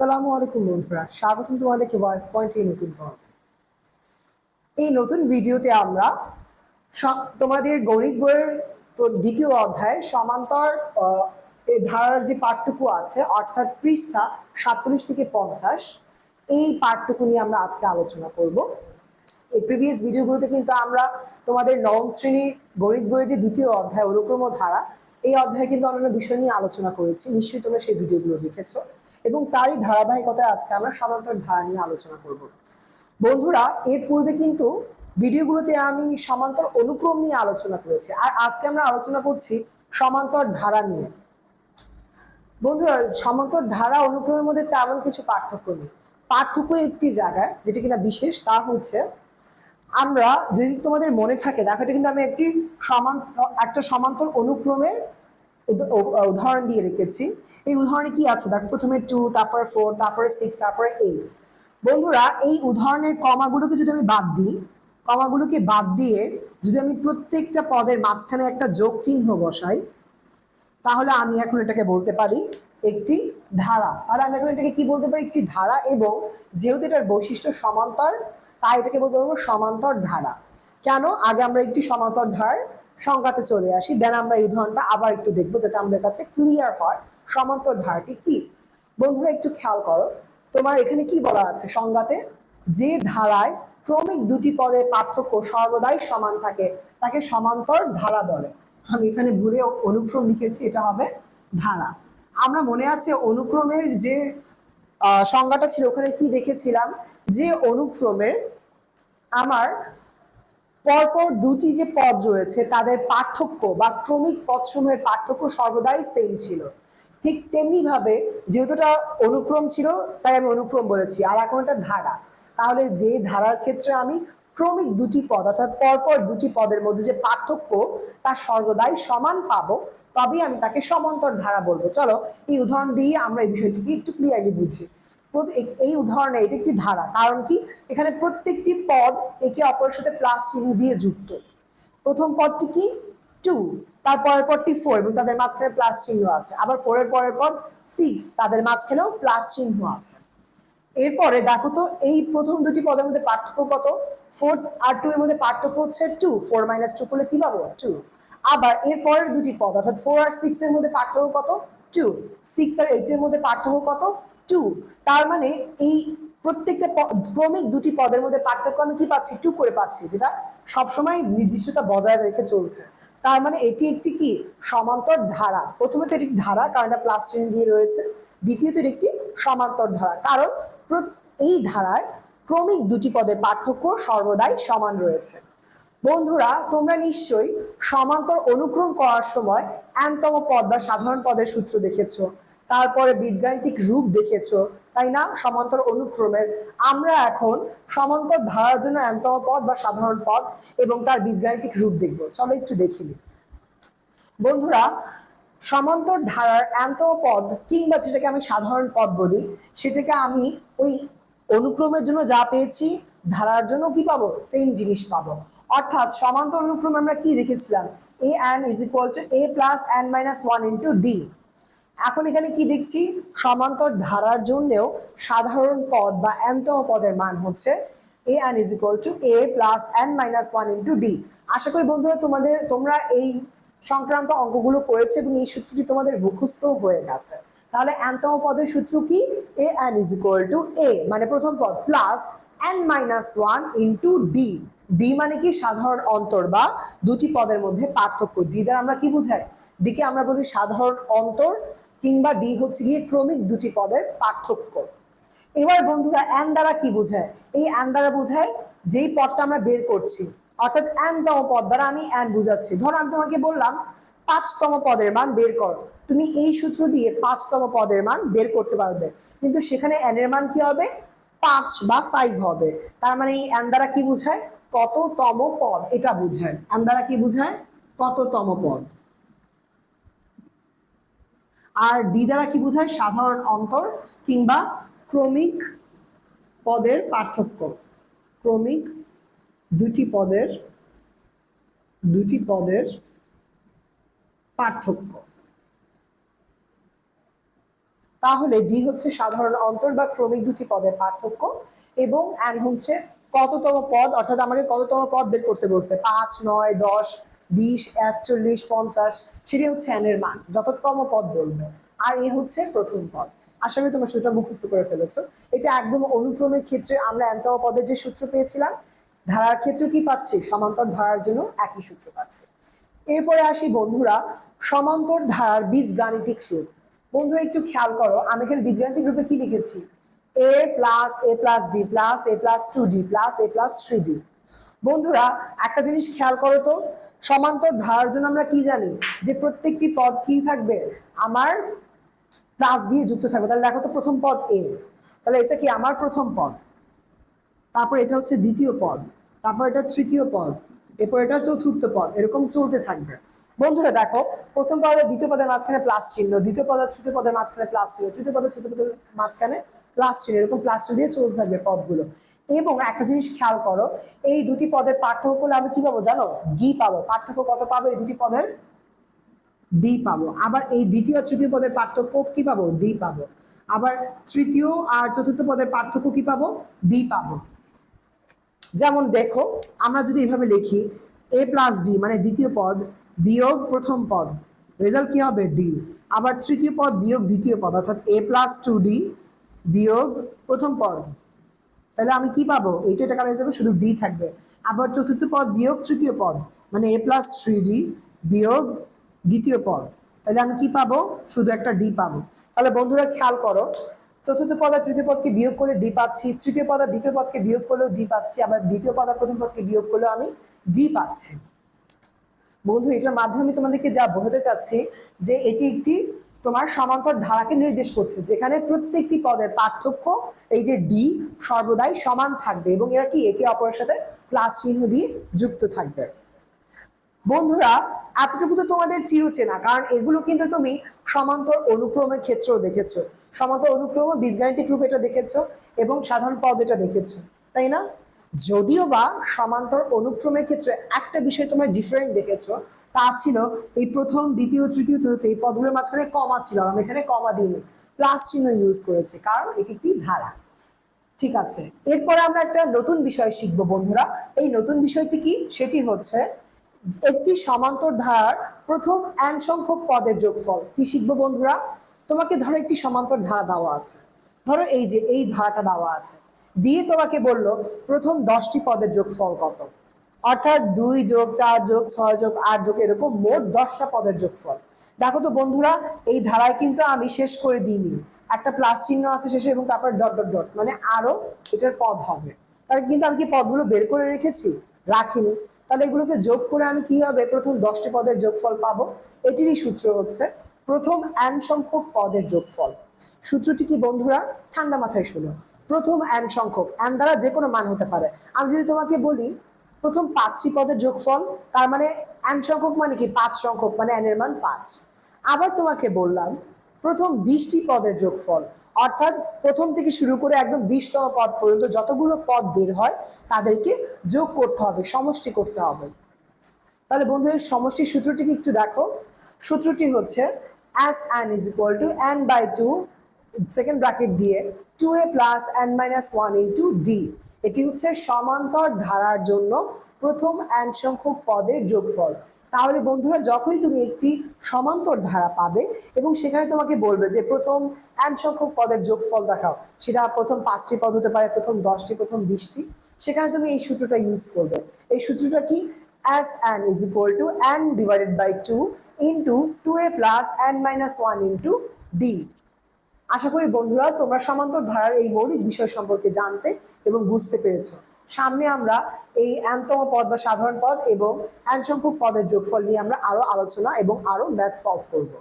সালামু আলাইকুম বন্ধুরা, স্বাগতম তোমাদেরকে ভয়েস পয়েন্ট এই নতুন পর্বে। এই নতুন ভিডিওতে আমরা তোমাদের গণিত বইয়ের দ্বিতীয় অধ্যায় সমান্তর ধারার যে পাঠটুকু আছে, অর্থাৎ পৃষ্ঠা সাতচল্লিশ থেকে পঞ্চাশ, এই পাঠটুকু নিয়ে আমরা আজকে আলোচনা করব। এই প্রিভিয়াস ভিডিওগুলোতে কিন্তু আমরা তোমাদের নবম শ্রেণির গণিত বইয়ের যে দ্বিতীয় অধ্যায় অনুক্রম ধারা এই অধ্যায়ে কিন্তু অন্যান্য বিষয় নিয়ে আলোচনা করেছি। নিশ্চয়ই তোমরা সেই ভিডিওগুলো দেখেছ। এবং তারই ধারাবাহিকতায় আজকে আমরা সমান্তর ধারা নিয়ে আলোচনা করব। বন্ধুরা, এর পূর্বে কিন্তু ভিডিওগুলোতে আমি সমান্তর অনুক্রম নিয়ে আলোচনা করেছি। আর আজকে আমরা আলোচনা করছি সমান্তর ধারা নিয়ে। বন্ধুরা সমান্তর ধারা অনুক্রমের মধ্যে তেমন কিছু পার্থক্য নেই। পার্থক্য একটি জায়গায়, যেটা কিনা বিশেষ, তা হচ্ছে আমরা যদি তোমাদের মনে থাকে, দেখো এটা কিন্তু আমি একটি সমান্তর একটা সমান্তর অনুক্রমের উদাহরণ দিয়ে রেখেছি। এই উদাহরণে কি আছে? দেখো, প্রথমে টু তারপরে ফোর তারপরে সিক্স তারপরে এইট বন্ধুরা, এই উদাহরণের কমাগুলোকে যদি আমি বাদ দিই, কমাগুলোকে বাদ দিয়ে যদি আমি প্রত্যেকটা পদের মাঝখানে একটা যোগ চিহ্ন বসাই, তাহলে আমি এখন এটাকে বলতে পারি একটি ধারা। তাহলে আমি এখন এটাকে কি বলতে পারি? একটি ধারা এবং যেহেতু এটার বৈশিষ্ট্য সমান্তর তাই এটাকে বলতে পারব সমান্তর ধারা। কেন? আগে আমরা একটি সমান্তর ধারার সংজ্ঞাতে চলে আসি। দেন আমরা এই উদাহরণটা আবার একটু দেখব যাতে আমাদের কাছে ক্লিয়ার হয় সমান্তর ধারাটি কি। বন্ধুরা, একটু খেয়াল করো। তোমার এখানে কি বলা আছে সংজ্ঞাতে? যে ধারায় ক্রমিক দুটি পদের পার্থক্য সর্বদাই সমান থাকে, তাকে সমান্তর ধারা বলে। আমি এখানে ভুলে অনুক্রম লিখেছি, এটা হবে ধারা। আমরা মনে আছে অনুক্রমের যে সংজ্ঞাটা ছিল, ওখানে কি দেখেছিলাম? যে অনুক্রমে আমার পরপর দুটি যে পদ রয়েছে, তাদের পার্থক্য বা ক্রমিক পদসমূহের পার্থক্য সর্বদাই সেম ছিল। ঠিক তেমনি ভাবে যেহেতু অনুক্রম ছিল, তাই আমি অনুক্রম বলেছি, আর এখন এটা ধারা। তাহলে যে ধারার ক্ষেত্রে আমি ক্রমিক দুটি পদ, অর্থাৎ পরপর দুটি পদের মধ্যে যে পার্থক্য, তা সর্বদাই সমান পাবো, তবেই আমি তাকে সমান্তর ধারা বলব। চলো, এই উদাহরণ দিয়ে আমরা এই বিষয়টিকে একটু ক্লিয়ারলি বুঝি। এই উদাহরণে এটি একটি ধারা। কারণ কি? এখানে প্রত্যেকটি পদ একে অপরের সাথে প্লাস চিহ্ন দিয়ে যুক্ত। প্রথম পদটি কি? টু তার পরের পদটি ফোর এবং তাদের মাঝখানে প্লাস চিহ্ন আছে। আবার ফোর এর পরের পদ সিক্স তাদের মাঝখানেও প্লাস চিহ্ন আছে। এরপরে দেখো তো, এই প্রথম দুটি পদের মধ্যে পার্থক্য কত? ফোর আর টু এর মধ্যে পার্থক্য হচ্ছে টু ফোর মাইনাস টু করলে কি পাবো? টু আবার এর পরের দুটি পদ, অর্থাৎ ফোর আর সিক্স এর মধ্যে পার্থক্য কত? টু সিক্স আর এইট এর মধ্যে পার্থক্য কত? টু তার মানে এই প্রত্যেকটা ক্রমিক দুটি পদের মধ্যে পার্থক্য আমি কি পাচ্ছি? টু করে পাচ্ছি, যেটা সবসময় নির্দিষ্টতা বজায় রেখে চলছে। তার মানে এটি একটি কি? সমান্তর ধারা। প্রথমত এটি ধারা, কারণ এটা প্লাস চিহ্ন দিয়ে রয়েছে। দ্বিতীয়ত এটি একটি সমান্তর ধারা। কারণ এই ধারায় ক্রমিক দুটি পদের পার্থক্য সর্বদাই সমান রয়েছে। বন্ধুরা, তোমরা নিশ্চয়ই সমান্তর অনুক্রম করার সময় এনতম পদ বা সাধারণ পদের সূত্র দেখেছ। তারপরে বীজগাণিতিক রূপ দেখেছ, তাই না? সমান্তর অনুক্রমের। আমরা এখন সমান্তর ধারার জন্য এনতম পদ বা সাধারণ পদ এবং তার বীজগাণিতিক রূপ দেখব। চলো একটু দেখে নিই। বন্ধুরা, সমান্তর ধারার এন্তম পদ কিংবা যেটাকে আমি সাধারণ পদ বলি, সেটাকে আমি ওই অনুক্রমের জন্য যা পেয়েছি, ধারার জন্য কি পাবো? সেম জিনিস পাবো। অর্থাৎ সমান্তর অনুক্রমে আমরা কি দেখেছিলাম? A N is equal to A plus N minus one into D এখন এখানে কি দেখছি? সমান্তর ধারার জন্যেও সাধারণ পদ বা এনতম পদের মান হচ্ছে A N is equal to A plus N minus one into D আশা করি বন্ধুরা তোমাদের, তোমরা এই সংক্রান্ত অঙ্কগুলো করেছ এবং এই সূত্রটি তোমাদের মুখস্থ হয়ে গেছে। তাহলে এনতম পদের সূত্র কি? A N is equal to A মানে প্রথম পদ plus N minus one into D D মানে কি সাধারণ অন্তর বা দুটি পদের মধ্যে পার্থক্য। ডি দ্বারা আমরা কি বুঝাই? ডিকে আমরা বলি সাধারণ অন্তর কিংবা ডি হচ্ছে গিয়ে ক্রমিক দুটি পদের পার্থক্য। এবার বন্ধুরা এন দ্বারা কি বোঝায়? এই এন দ্বারা বোঝায় যেই পদটা আমরা বের করছি। অর্থাৎ এনতম পদ দ্বারা আমি এন বুঝাচ্ছি। ধরো আমি তোমাকে বললাম, পাঁচতম পদের মান বের কর। তুমি এই সূত্র দিয়ে পাঁচতম পদের মান বের করতে পারবে। কিন্তু সেখানে এর মান কি হবে? পাঁচ বা ফাইভ হবে। তার মানে এই এন দ্বারা কি বোঝায়? কততম পদ, এটা বুঝায়। আন্দারা কি বোঝায়? কততম পদ। আর ডি দ্বারা কি বোঝায়? সাধারণ অন্তর কিংবা ক্রমিক পদের পার্থক্য। ক্রমিক দুটি পদের দুটি পদের পার্থক্য। তাহলে ডি হচ্ছে সাধারণ অন্তর বা ক্রমিক দুটি পদের পার্থক্য এবং অ্যান হচ্ছে কততম পদ? অর্থাৎ আমাকে কততম পদ বের করতে বলছে? পাঁচ, নয়, দশ, বিশ, একচল্লিশ, পঞ্চাশ। সেটি হচ্ছে অ্যানের মান। যততম পদ বলবে। আর এ হচ্ছে প্রথম পদ। আশা করি তোমরা সূত্রটা মুখস্থ করে ফেলেছো। এটা একদম অনুক্রমের ক্ষেত্রে আমরা এনতম পদের যে সূত্র পেয়েছিলাম, ধারার ক্ষেত্রে কি পাচ্ছি? সমান্তর ধারার জন্য একই সূত্র পাচ্ছি। এরপরে আসি বন্ধুরা, সমান্তর ধারার বীজগাণিতিক রূপ বন্ধুরা, একটু খেয়াল করো, আমি এখানে বীজগাণিতিক রূপে কি লিখেছি? A plus A plus D plus A plus two D plus A plus three D বন্ধুরা, একটা জিনিস খেয়াল করো তো, সমান্তর ধারার জন্য আমরা কি জানি? যে প্রত্যেকটি পদ কি থাকবে? আমার প্লাস দিয়ে যুক্ত থাকবে। তাহলে দেখো তো প্রথম পদ এ তাহলে এটা কি আমার প্রথম পদ? তারপর এটা হচ্ছে দ্বিতীয় পদ। তারপর এটা তৃতীয় পদ। এরপর এটা চতুর্থ পদ। এরকম চলতে থাকবে। বন্ধুরা, দেখো, প্রথম পদের দ্বিতীয় পদের মাঝখানে প্লাস চিহ্ন। দ্বিতীয় পদের তৃতীয় পদের মাঝখানে প্লাস চিহ্ন। তৃতীয় পদে চতুর্থ পদের মাঝখানে প্লাস এরকম প্লাস দিয়ে চলতে থাকবে পদগুলো। এবং একটা জিনিস খেয়াল করো, এই দুটি পদের পার্থক্য করলে আমি কি পাবো জানো? ডি পাবো। পার্থক্য কত পাবো এই দুটি পদের? ডি পাবো। আবার এই দ্বিতীয় তৃতীয় পদের পার্থক্য কি পাবো? ডি পাবো। আবার তৃতীয় আর চতুর্থ পদের পার্থক্য কি পাবো? ডি পাবো। যেমন দেখো, আমরা যদি এভাবে লিখি এ প্লাস ডি মানে দ্বিতীয় পদ বিয়োগ প্রথম পদ। রেজাল্ট কি হবে? ডি আবার তৃতীয় পদ বিয়োগ দ্বিতীয় পদ, অর্থাৎ এ প্লাস টু ডি বিয়োগ প্রথম পদ। তাহলে আমি কি পাবো? এইটা টাকা হয়ে যাবে, শুধু ডি থাকবে। আবার চতুর্থ পদ, বিয়োগ তৃতীয় পদ মানে এ প্লাস থ্রি ডি বিয়োগ দ্বিতীয় পদ। তাহলে আমি কি পাবো? শুধু একটা ডি পাবো। তাহলে বন্ধুরা খেয়াল করো, চতুর্থ পদ আর তৃতীয় পদকে বিয়োগ করে ডি পাচ্ছি, তৃতীয় পদ আর দ্বিতীয় পদকে বিয়োগ করলেও ডি পাচ্ছি, আবার দ্বিতীয় পদ আর প্রথম পদকে বিয়োগ করলেও আমি ডি পাচ্ছি। বন্ধু এটার মাধ্যমে তোমাদেরকে যা বোঝাতে চাচ্ছি যে এটি একটি তোমার সমান্তর ধারাকে নির্দেশ করছে, যেখানে প্রত্যেকটি পদের পার্থক্য এই যে ডি সর্বদাই সমান থাকবে এবং এরা কি? একে অপরের সাথে প্লাস চিহ্ন দিয়ে যুক্ত থাকবে। বন্ধুরা, এতটুকু তো তোমাদের চিরচেনা, কারণ এগুলো কিন্তু তুমি সমান্তর অনুক্রমের ক্ষেত্রেও দেখেছ। সমান্তর অনুক্রম বীজগাণিতিক রূপ এটা দেখেছ এবং সাধারণ পদ এটা দেখেছ, তাই না? যদিও বা সমান্তর অনুক্রমের ক্ষেত্রে একটা বিষয় তোমরা ডিফারেন্ট দেখেছ, তা ছিল এই প্রথম, দ্বিতীয়, তৃতীয়, চতুর্থ, এই পদগুলোর মাঝখানে কমা ছিল আমি এখানে কমা দিইনি। প্লাস চিহ্ন ইউজ করেছি, কারণ এটি একটি ধারা। ঠিক আছে, এরপরে আমরা একটা নতুন বিষয় শিখব বন্ধুরা। এই নতুন বিষয়টি কি? সেটি হচ্ছে একটি সমান্তর ধারার প্রথম এন সংখ্যক পদের যোগফল। কি শিখব বন্ধুরা? তোমাকে ধরো একটি সমান্তর ধারা দেওয়া আছে। ধরো এই যে এই ধারাটা দেওয়া আছে। দিয়ে তোমাকে বলল, প্রথম দশটি পদের যোগফল কত? অর্থাৎ দুই যোগ চার যোগ ছয় যোগ আট যোগ এরকম মোট দশটা পদের যোগফল। দেখো তো বন্ধুরা, এই ধারায় কিন্তু আমি শেষ করে দিইনি। একটা প্লাস চিহ্ন আছে শেষে এবং তারপর ডট ডট ডট মানে আরও এটার পদ হবে। তাহলে কিন্তু আমি কি পদগুলো বের করে রেখেছি? রাখিনি। তাহলে এগুলোকে যোগ করে আমি কীভাবে প্রথম দশটি পদের যোগফল পাবো? এটিরই সূত্র হচ্ছে, প্রথম এন সংখ্যক পদের যোগফল। সূত্রটি কি, বন্ধুরা? ঠান্ডা মাথায় শোনো। প্রথম অ্যান সংখ্যক অ্যান দ্বারা যে কোনো মান হতে পারে। আমি যদি তোমাকে বলি, প্রথম পাঁচটি পদের যোগফল, তার মানে অ্যান সংখ্যক মানে কি? পাঁচ সংখ্যক মানে এর মান পাঁচ। আবার তোমাকে বললাম, প্রথম বিশটি পদের যোগফল, অর্থাৎ প্রথম থেকে শুরু করে একদম বিশতম পদ পর্যন্ত যতগুলো পদ বের হয়, তাদেরকে যোগ করতে হবে, সমষ্টি করতে হবে। তাহলে বন্ধুরা সমষ্টির সূত্রটিকে একটু দেখো। সূত্রটি হচ্ছে S N is equal to N by two second bracket দিয়ে two A plus N minus one into D এটি হচ্ছে সমান্তর ধারার জন্য প্রথম এন সংখ্যক পদের যোগফল। তাহলে বন্ধুরা, যখনই তুমি একটি সমান্তর ধারা পাবে এবং সেখানে তোমাকে বলবে যে প্রথম এন সংখ্যক পদের যোগফল দেখাও, সেটা প্রথম পাঁচটি পদ হতে পারে, প্রথম দশটি, প্রথম বিশটি, সেখানে তুমি এই সূত্রটা ইউজ করবে। এই সূত্রটা কি? As n is equal to n divided by 2 into 2a plus n minus 1 into d আশা করি বন্ধুরা, তোমরা সমান্তর ধারার এই মৌলিক বিষয় সম্পর্কে জানতে এবং বুঝতে পেরেছ। সামনে আমরা এই অ্যান্তম পদ বা সাধারণ পদ এবং অ্যান সংখ্যক পদের যোগফল নিয়ে আমরা আরও আলোচনা এবং আরও ম্যাথ সলভ করব।